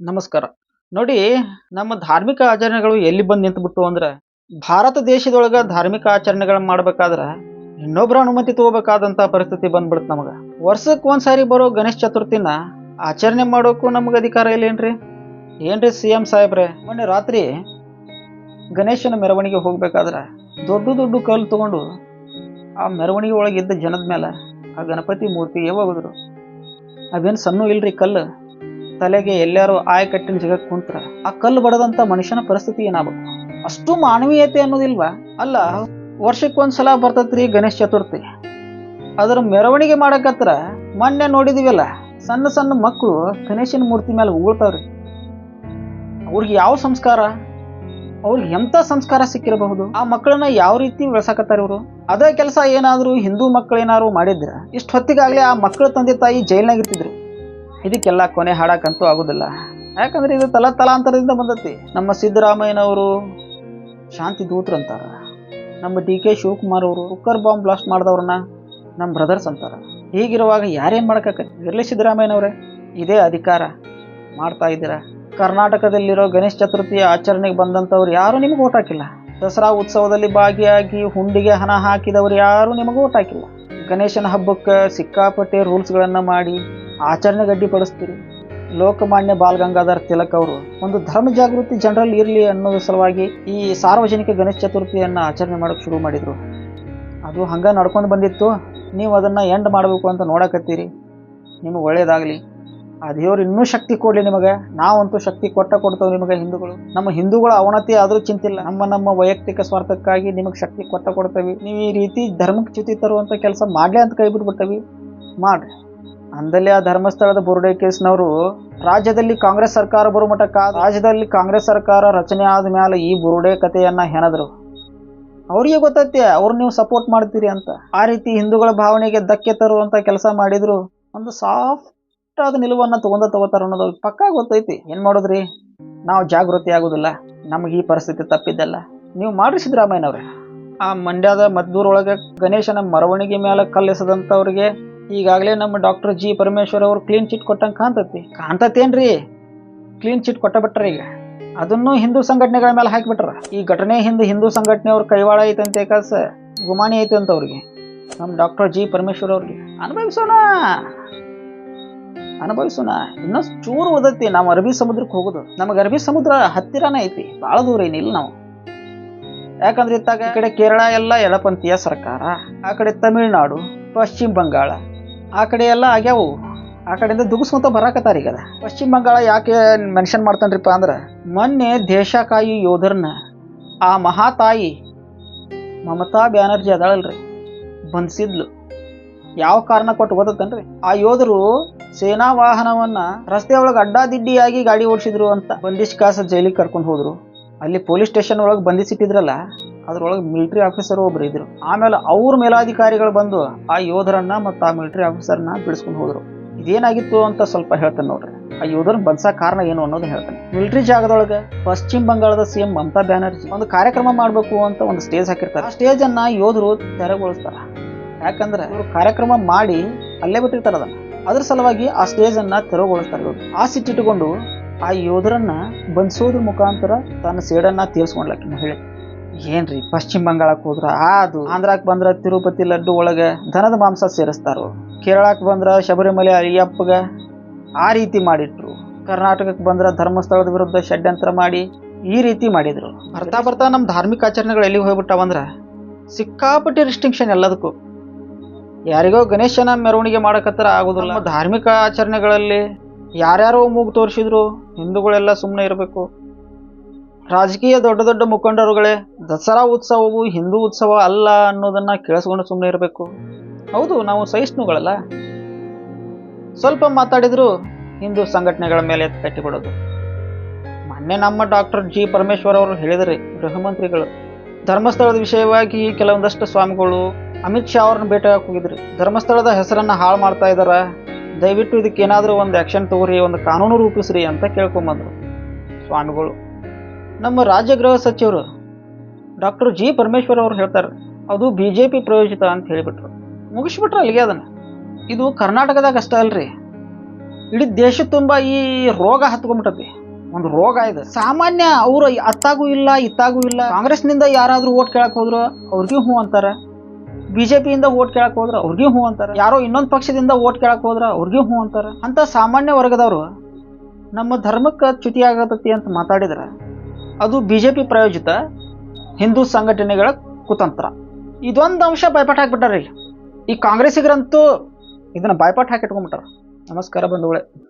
ನಮಸ್ಕಾರ. ನೋಡಿ ನಮ್ಮ ಧಾರ್ಮಿಕ ಆಚರಣೆಗಳು ಎಲ್ಲಿ ಬಂದು ನಿಂತುಬಿಟ್ಟು ಅಂದ್ರೆ ಭಾರತ ದೇಶದೊಳಗ ಧಾರ್ಮಿಕ ಆಚರಣೆಗಳನ್ನ ಮಾಡ್ಬೇಕಾದ್ರ ಇನ್ನೊಬ್ಬರ ಅನುಮತಿ ತಗೋಬೇಕಾದಂತ ಪರಿಸ್ಥಿತಿ ಬಂದ್ಬಿಡುತ್ತೆ ನಮಗ. ವರ್ಷಕ್ಕೆ ಒಂದ್ಸಾರಿ ಬರೋ ಗಣೇಶ ಚತುರ್ಥಿನ ಆಚರಣೆ ಮಾಡೋಕ್ಕೂ ನಮ್ಗೆ ಅಧಿಕಾರ ಇಲ್ಲೇನ್ರಿ? ಏನ್ರಿ ಸಿ ಎಂ ಸಾಹೇಬ್ರೆ ಮೊನ್ನೆ ರಾತ್ರಿ ಗಣೇಶನ ಮೆರವಣಿಗೆ ಹೋಗ್ಬೇಕಾದ್ರೆ ದೊಡ್ಡ ದೊಡ್ಡ ಕಲ್ಲು ತಗೊಂಡು ಆ ಮೆರವಣಿಗೆ ಒಳಗಿದ್ದ ಇದ್ದ ಜನದ ಮೇಲೆ ಆ ಗಣಪತಿ ಮೂರ್ತಿ ಹೋಗಿದ್ರು ಅವೇನು ಸಣ್ಣ ಇಲ್ರಿ ಕಲ್ಲು? ತಲೆಗೆ ಎಲ್ಲಾರು ಆಯಕಟ್ಟಿನ ಕಟ್ಟಿನ ಕುಂತ್ರ, ಆ ಕಲ್ಲು ಬಡದಂತ ಮನುಷ್ಯನ ಪರಿಸ್ಥಿತಿ ಏನಾಗಬೇಕು? ಅಷ್ಟು ಮಾನವೀಯತೆ ಅನ್ನೋದಿಲ್ವಾ? ಅಲ್ಲ ವರ್ಷಕ್ಕೆ ಒಂದ್ಸಲ ಬರ್ತೈತ್ರಿ ಗಣೇಶ ಚತುರ್ಥಿ. ಅದರ ಮೆರವಣಿಗೆ ಮಾಡಕತ್ರ ಮೊನ್ನೆ ನೋಡಿದಿವಲ್ಲ, ಸಣ್ಣ ಸಣ್ಣ ಮಕ್ಕಳು ಗಣೇಶನ ಮೂರ್ತಿ ಮೇಲೆ ಉಗುಳ್ತಾವ್ರಿ. ಅವ್ರಿಗೆ ಯಾವ ಸಂಸ್ಕಾರ? ಅವ್ರಿಗೆ ಎಂತ ಸಂಸ್ಕಾರ ಸಿಕ್ಕಿರಬಹುದು? ಆ ಮಕ್ಕಳನ್ನ ಯಾವ ರೀತಿ ಬೆಳ್ಸಾಕತ್ತಾರ ಇವರು? ಅದೇ ಕೆಲಸ ಏನಾದರೂ ಹಿಂದೂ ಮಕ್ಕಳು ಏನಾದ್ರು ಮಾಡಿದ್ರ? ಇಷ್ಟು ಹೊತ್ತಿಗಾಗಲೇ ಆ ಮಕ್ಕಳ ತಂದೆ ತಾಯಿ ಜೈಲ್ನಾಗ ಇರ್ತಿದ್ರು. ಇದಕ್ಕೆಲ್ಲ ಕೊನೆ ಹಾಡಕ್ಕಂತೂ ಆಗುದಿಲ್ಲ. ಯಾಕಂದ್ರೆ ಇದು ತಲಾ ತಲಾಂತರದಿಂದ ಬಂದತಿ. ನಮ್ಮ ಸಿದ್ದರಾಮಯ್ಯನವರು ಶಾಂತಿ ದೂತರು ಅಂತಾರ. ನಮ್ಮ ಡಿ ಕೆ ಶಿವಕುಮಾರ್ ಅವರು ಕುಕ್ಕರ್ ಬಾಂಬ್ ಬ್ಲಾಸ್ಟ್ ಮಾಡಿದವ್ರನ್ನ ನಮ್ಮ ಬ್ರದರ್ಸ್ ಅಂತಾರ. ಹೀಗಿರುವಾಗ ಯಾರೇನ್ ಮಾಡಕ್ಕಾಗತ್ತೆ ಇರಲಿ ಸಿದ್ದರಾಮಯ್ಯನವ್ರೆ, ಇದೇ ಅಧಿಕಾರ ಮಾಡ್ತಾ ಇದ್ದೀರಾ. ಕರ್ನಾಟಕದಲ್ಲಿರೋ ಗಣೇಶ ಚತುರ್ಥಿ ಆಚರಣೆಗೆ ಬಂದಂಥವ್ರು ಯಾರು ನಿಮ್ಗೆ ಓಟ್ ಹಾಕಿಲ್ಲ. ದಸರಾ ಉತ್ಸವದಲ್ಲಿ ಭಾಗಿಯಾಗಿ ಹುಂಡಿಗೆ ಹಣ ಹಾಕಿದವರು ಯಾರು ನಿಮಗೂ ಓಟ್ ಹಾಕಿಲ್ಲ. ಗಣೇಶನ ಹಬ್ಬಕ್ಕೆ ಸಿಕ್ಕಾಪಟ್ಟೆ ರೂಲ್ಸ್ಗಳನ್ನು ಮಾಡಿ ಆಚರಣೆಗೆ ಗಡ್ಡಿಪಡಿಸ್ತೀರಿ ಲೋಕಮಾನ್ಯ ಬಾಲ್ ಗಂಗಾಧರ್ ತಿಲಕ್ ಅವರು ಒಂದು ಧರ್ಮ ಜಾಗೃತಿ ಜನರಲ್ಲಿ ಇರಲಿ ಅನ್ನೋದ್ರ ಸಲುವಾಗಿ ಈ ಸಾರ್ವಜನಿಕ ಗಣೇಶ ಚತುರ್ಥಿಯನ್ನು ಆಚರಣೆ ಮಾಡೋಕೆ ಶುರು ಮಾಡಿದರು. ಅದು ಹಂಗೆ ನಡ್ಕೊಂಡು ಬಂದಿತ್ತು. ನೀವು ಅದನ್ನು ಎಂಡ್ ಮಾಡಬೇಕು ಅಂತ ನೋಡಕತ್ತೀರಿ. ನಿಮಗೆ ಒಳ್ಳೆಯದಾಗಲಿ ಆ ದೇವ್ರು ಇನ್ನೂ ಶಕ್ತಿ ಕೊಡಲಿ ನಿಮಗೆ. ನಾವಂತೂ ಶಕ್ತಿ ಕೊಟ್ಟ ಕೊಡ್ತೇವೆ ನಿಮಗೆ ಹಿಂದೂಗಳು. ನಮ್ಮ ಹಿಂದೂಗಳ ಅವನತಿ ಆದರೂ ಚಿಂತಿಲ್ಲ. ನಮ್ಮ ನಮ್ಮ ವೈಯಕ್ತಿಕ ಸ್ವಾರ್ಥಕ್ಕಾಗಿ ನಿಮಗೆ ಶಕ್ತಿ ಕೊಟ್ಟ ಕೊಡ್ತೇವೆ. ನೀವು ಈ ರೀತಿ ಧರ್ಮಕ್ಕೆ ಚ್ಯುತಿ ತರುವಂಥ ಕೆಲಸ ಮಾಡಲೇ ಅಂತ ಕೈ ಬಿಟ್ಬಿಡ್ತೇವೆ ಮಾಡ್ರಿ. ಅಂದಲ್ಲಿ ಆ ಧರ್ಮಸ್ಥಳದ ಬುರುಡೆ ಕೇಸ್ನವರು ರಾಜ್ಯದಲ್ಲಿ ಕಾಂಗ್ರೆಸ್ ಸರ್ಕಾರ ಬರುವ ಮಟ್ಟ ಕಾ ರಾಜ್ಯದಲ್ಲಿ ಕಾಂಗ್ರೆಸ್ ಸರ್ಕಾರ ರಚನೆ ಆದ ಮೇಲೆ ಈ ಬುರುಡೆ ಕಥೆಯನ್ನ ಹೆಣದ್ರು. ಅವ್ರಿಗೆ ಗೊತ್ತೈತೆ, ಅವ್ರು ನೀವು ಸಪೋರ್ಟ್ ಮಾಡ್ತೀರಿ ಅಂತ. ಆ ರೀತಿ ಹಿಂದೂಗಳ ಭಾವನೆಗೆ ಧಕ್ಕೆ ತರುವಂತ ಕೆಲಸ ಮಾಡಿದ್ರು. ಒಂದು ಸಾಫ್ಟ್ ಆದ ನಿಲುವನ್ನ ತಗೊಂಡ ತಗೋತಾರ ಅನ್ನೋದು ಪಕ್ಕಾ ಗೊತ್ತೈತಿ. ಏನ್ ಮಾಡೋದ್ರಿ? ನಾವು ಜಾಗೃತಿ ಆಗುದಿಲ್ಲ. ನಮಗೆ ಈ ಪರಿಸ್ಥಿತಿ ತಪ್ಪಿದ್ದಲ್ಲ. ನೀವು ಮಾಡ್ರಿ ಸಿದ್ದರಾಮಯ್ಯನವ್ರೆ. ಆ ಮಂಡ್ಯದ ಮದ್ದೂರೊಳಗೆ ಗಣೇಶನ ಮೆರವಣಿಗೆ ಮೇಲೆ ಕಲ್ಲೆಸದಂಥವ್ರಿಗೆ ಈಗಾಗಲೇ ನಮ್ಮ ಡಾಕ್ಟರ್ ಜಿ ಪರಮೇಶ್ವರ್ ಅವರು ಕ್ಲೀನ್ ಚಿಟ್ ಕೊಟ್ಟಂಗೆ ಕಾಣ್ತತಿ. ಕಾಣ್ತತೇನ್ರಿ? ಕ್ಲೀನ್ ಚಿಟ್ ಕೊಟ್ಟ ಬಿಟ್ರಿ ಈಗ. ಅದನ್ನು ಹಿಂದೂ ಸಂಘಟನೆಗಳ ಮೇಲೆ ಹಾಕಿಬಿಟ್ರ. ಈ ಘಟನೆ ಹಿಂದೆ ಹಿಂದೂ ಸಂಘಟನೆಯವ್ರ ಕೈವಾಡ ಐತಂತೆ ಕಾಸ, ಗುಮಾನಿ ಐತೆ ಅಂತ ಅವ್ರಿಗೆ. ನಮ್ಮ ಡಾಕ್ಟರ್ ಜಿ ಪರಮೇಶ್ವರ್ ಅವ್ರಿಗೆ. ಅನುಭವಿಸೋಣ. ಅನುಭವಿಸೋಣ. ಇನ್ನೊಂದು ಚೂರು ಓದತ್ತಿ ನಾವು ಅರಬಿ ಸಮುದ್ರಕ್ಕೆ ಹೋಗೋದು. ನಮಗೆ ಅರಬ್ಬಿ ಸಮುದ್ರ ಹತ್ತಿರನೇ ಐತಿ. ಭಾಳ ದೂರ ಏನಿಲ್ಲ ನಾವು. ಯಾಕಂದ್ರೆ ಇತ್ತಾಗ ಈ ಕಡೆ ಕೇರಳ, ಎಲ್ಲ ಎಡಪಂಥೀಯ ಸರ್ಕಾರ, ಆ ಕಡೆ ತಮಿಳುನಾಡು, ಪಶ್ಚಿಮ ಬಂಗಾಳ ಆ ಕಡೆ ಎಲ್ಲ ಆಗ್ಯಾವು. ಆ ಕಡೆಯಿಂದ ದುಗಿಸ್ಕೊಂತ ಬರಾಕತ್ತಾರ ಈಗ. ಪಶ್ಚಿಮ ಬಂಗಾಳ ಯಾಕೆ ಮೆನ್ಷನ್ ಮಾಡ್ತಾನ್ರಿಪ್ಪ ಅಂದ್ರೆ, ಮೊನ್ನೆ ದೇಶಕಾಯಿ ಯೋಧರನ್ನ ಆ ಮಹಾತಾಯಿ ಮಮತಾ ಬ್ಯಾನರ್ಜಿ ಅದಾಳಲ್ರಿ, ಬಂಧಿಸಿದ್ಲು. ಯಾವ ಕಾರಣ ಕೊಟ್ಟು ಓದತ್ತನ್ರಿ ಆ ಯೋಧರು ಸೇನಾ ವಾಹನವನ್ನ ರಸ್ತೆ ಒಳಗೆ ಅಡ್ಡಾದಿಡ್ಡಿಯಾಗಿ ಗಾಡಿ ಓಡಿಸಿದ್ರು ಅಂತ ಬಂದಿಶ್ ಕಾಸ ಜೈಲಿಗೆ ಕರ್ಕೊಂಡು ಹೋದ್ರು. ಅಲ್ಲಿ ಪೊಲೀಸ್ ಸ್ಟೇಷನ್ ಒಳಗೆ ಬಂಧಿಸಿಟ್ಟಿದ್ರಲ್ಲ ಅದ್ರೊಳಗೆ ಮಿಲಿಟರಿ ಆಫೀಸರ್ ಒಬ್ರು ಇದ್ರು. ಆಮೇಲೆ ಅವ್ರ ಮೇಲಾಧಿಕಾರಿಗಳು ಬಂದು ಆ ಯೋಧರನ್ನ ಮತ್ತು ಆ ಮಿಲಿಟರಿ ಆಫೀಸರ್ನ ಬಿಡಿಸ್ಕೊಂಡು ಹೋದ್ರು. ಇದೇನಾಗಿತ್ತು ಅಂತ ಸ್ವಲ್ಪ ಹೇಳ್ತಾನೆ ನೋಡ್ರಿ. ಆ ಯೋಧರನ್ನ ಬನ್ಸೋ ಕಾರಣ ಏನು ಅನ್ನೋದು ಹೇಳ್ತಾನೆ. ಮಿಲಿಟರಿ ಜಾಗದೊಳಗೆ ಪಶ್ಚಿಮ ಬಂಗಾಳದ ಸಿಎಂ ಮಮತಾ ಬ್ಯಾನರ್ಜಿ ಒಂದು ಕಾರ್ಯಕ್ರಮ ಮಾಡಬೇಕು ಅಂತ ಒಂದು ಸ್ಟೇಜ್ ಹಾಕಿರ್ತಾರೆ. ಆ ಸ್ಟೇಜ್ ಅನ್ನ ಯೋಧರು ತೆರವುಗೊಳಿಸ್ತಾರ ಯಾಕಂದ್ರೆ ಇವರು ಕಾರ್ಯಕ್ರಮ ಮಾಡಿ ಅಲ್ಲೇ ಬಿಟ್ಟಿರ್ತಾರ ಅದನ್ನ. ಅದ್ರ ಸಲುವಾಗಿ ಆ ಸ್ಟೇಜ್ ಅನ್ನ ತೆರವುಗೊಳಿಸ್ತಾರೆ ಇವರು. ಆ ಸಿಟ್ಟಿಟ್ಟುಕೊಂಡು ಆ ಯೋಧರನ್ನ ಬಂಧಿಸೋದ್ರ ಮುಖಾಂತರ ತನ್ನ ಸೇಡನ್ನ ತೀರಿಸ್ಕೊಂಡ್ಲಕ್ಕೆ ಹೇಳಿ. ಏನ್ರಿ ಪಶ್ಚಿಮ ಬಂಗಾಳಕ್ಕೆ ಹೋದ್ರ? ಅದು ಆಂಧ್ರಕ್ಕೆ ಬಂದ್ರ ತಿರುಪತಿ ಲಡ್ಡು ಒಳಗೆ ದನದ ಮಾಂಸ ಸೇರಿಸ್ತಾರು. ಕೇರಳಕ್ಕೆ ಬಂದ್ರ ಶಬರಿಮಲೆ, ಅಯ್ಯಪ್ಪಗ ಆ ರೀತಿ ಮಾಡಿಟ್ರು. ಕರ್ನಾಟಕಕ್ಕೆ ಬಂದ್ರ ಧರ್ಮಸ್ಥಳದ ವಿರುದ್ಧ ಷಡ್ಯಂತ್ರ ಮಾಡಿ ಈ ರೀತಿ ಮಾಡಿದ್ರು. ಬರ್ತಾ ಬರ್ತಾ ನಮ್ಮ ಧಾರ್ಮಿಕ ಆಚರಣೆಗಳು ಎಲ್ಲಿಗೆ ಹೋಗ್ಬಿಟ್ಟಾವಂದ್ರ ಸಿಕ್ಕಾಪಟ್ಟಿ ರಿಸ್ಟ್ರಿಕ್ಷನ್ ಎಲ್ಲದಕ್ಕೂ. ಯಾರಿಗೋ ಗಣೇಶನ ಮೆರವಣಿಗೆ ಮಾಡಕತ್ತರ ಆಗೋದಿಲ್ಲ. ಧಾರ್ಮಿಕ ಆಚರಣೆಗಳಲ್ಲಿ ಯಾರ್ಯಾರೋ ಮೂಗು ತೋರಿಸಿದ್ರು, ಹಿಂದೂಗಳೆಲ್ಲ ಸುಮ್ಮನೆ ಇರಬೇಕು. ರಾಜಕೀಯ ದೊಡ್ಡ ದೊಡ್ಡ ಮುಖಂಡರುಗಳೇ, ದಸರಾ ಉತ್ಸವವು ಹಿಂದೂ ಉತ್ಸವ ಅಲ್ಲ ಅನ್ನೋದನ್ನ ಕೇಳಿಸ್ಕೊಂಡು ಸುಮ್ಮನೆ ಇರಬೇಕು. ಹೌದು, ನಾವು ಸಹಿಷ್ಣುಗಳಲ್ಲ. ಸ್ವಲ್ಪ ಮಾತಾಡಿದ್ರು ಹಿಂದೂ ಸಂಘಟನೆಗಳ ಮೇಲೆ ಕಟ್ಟಿಕೊಡೋದು. ಮೊನ್ನೆ ನಮ್ಮ ಡಾಕ್ಟರ್ ಜಿ ಪರಮೇಶ್ವರ್ ಅವರು ಹೇಳಿದರೆ, ಗೃಹ ಮಂತ್ರಿಗಳು. ಧರ್ಮಸ್ಥಳದ ವಿಷಯವಾಗಿ ಕೆಲವೊಂದಷ್ಟು ಸ್ವಾಮಿಗಳು, ಅಮಿತ್ ಶಾ ಅವ್ರನ್ನ ಭೇಟಿಯಾಗಿ ಹೋಗಿದ್ರಿ. ಧರ್ಮಸ್ಥಳದ ಹೆಸರನ್ನ ಹಾಳು ಮಾಡ್ತಾ ಇದಾರ. ದಯವಿಟ್ಟು ಇದಕ್ಕೆ ಏನಾದರೂ ಒಂದು ಆ್ಯಕ್ಷನ್ ತಗೋರಿ, ಒಂದು ಕಾನೂನು ರೂಪಿಸ್ರಿ ಅಂತ ಕೇಳ್ಕೊಂಬಂದರು. ಸ್ವಾಮಿಗಳು ನಮ್ಮ ರಾಜ್ಯ ಗೃಹ ಸಚಿವರು ಡಾಕ್ಟರ್ ಜಿ ಪರಮೇಶ್ವರ್ ಅವರು ಹೇಳ್ತಾರೆ, ಅದು ಬಿ ಜೆ ಪಿ ಪ್ರಯೋಜಿತ ಅಂತ ಹೇಳಿಬಿಟ್ರು. ಮುಗಿಸ್ಬಿಟ್ರು ಅಲ್ಲಿಗೆ ಅದನ್ನು. ಇದು ಕರ್ನಾಟಕದಾಗ ಅಷ್ಟೇ ಅಲ್ರಿ. ಇಡೀ ದೇಶ ತುಂಬ ಈ ರೋಗ ಹತ್ಕೊಂಡ್ಬಿಟ್ಟತಿ. ಒಂದು ರೋಗ ಇದೆ. ಸಾಮಾನ್ಯ ಅವರು ಅತ್ತಾಗೂ ಇಲ್ಲ, ಇತ್ತಾಗೂ ಇಲ್ಲ. ಕಾಂಗ್ರೆಸ್ನಿಂದ ಯಾರಾದರೂ ಓಟ್ ಕೇಳಕ್ಕೆ ಹೋದ್ರು, ಅವ್ರಿಗೂ ಹ್ಞೂ ಅಂತಾರೆ. ಬಿ ಜೆ ಪಿಯಿಂದ ಓಟ್ ಕೇಳಕ್ಕೆ ಹೋದ್ರೆ, ಅವ್ರಿಗೂ ಹ್ಞೂ ಅಂತಾರೆ. ಯಾರೋ ಇನ್ನೊಂದು ಪಕ್ಷದಿಂದ ಓಟ್ ಕೇಳಕ್ಕೆ ಹೋದ್ರೆ, ಅವ್ರಿಗೂ ಹ್ಞೂ ಅಂತಾರೆ. ಅಂತ ಸಾಮಾನ್ಯ ವರ್ಗದವರು ನಮ್ಮ ಧರ್ಮಕ್ಕೆ ಚ್ಯುತಿ ಆಗತತಿ ಅಂತ ಮಾತಾಡಿದ್ರೆ ಅದು ಬಿಜೆಪಿ ಪ್ರಾಯೋಜಿತ ಹಿಂದೂ ಸಂಘಟನೆಗಳ ಕುತಂತ್ರ. ಇದೊಂದು ಅಂಶ ಬಾಯ್ಪಾಟ್ ಇಲ್ಲಿ ಈ ಕಾಂಗ್ರೆಸ್ಸಿಗರಂತೂ ಇದನ್ನ ಬಾಯ್ಪಾಟ್ ಹಾಕಿಟ್ಕೊಂಡ್ಬಿಟ್ಟಾರ. ನಮಸ್ಕಾರ ಬಂಧುಗಳೇ.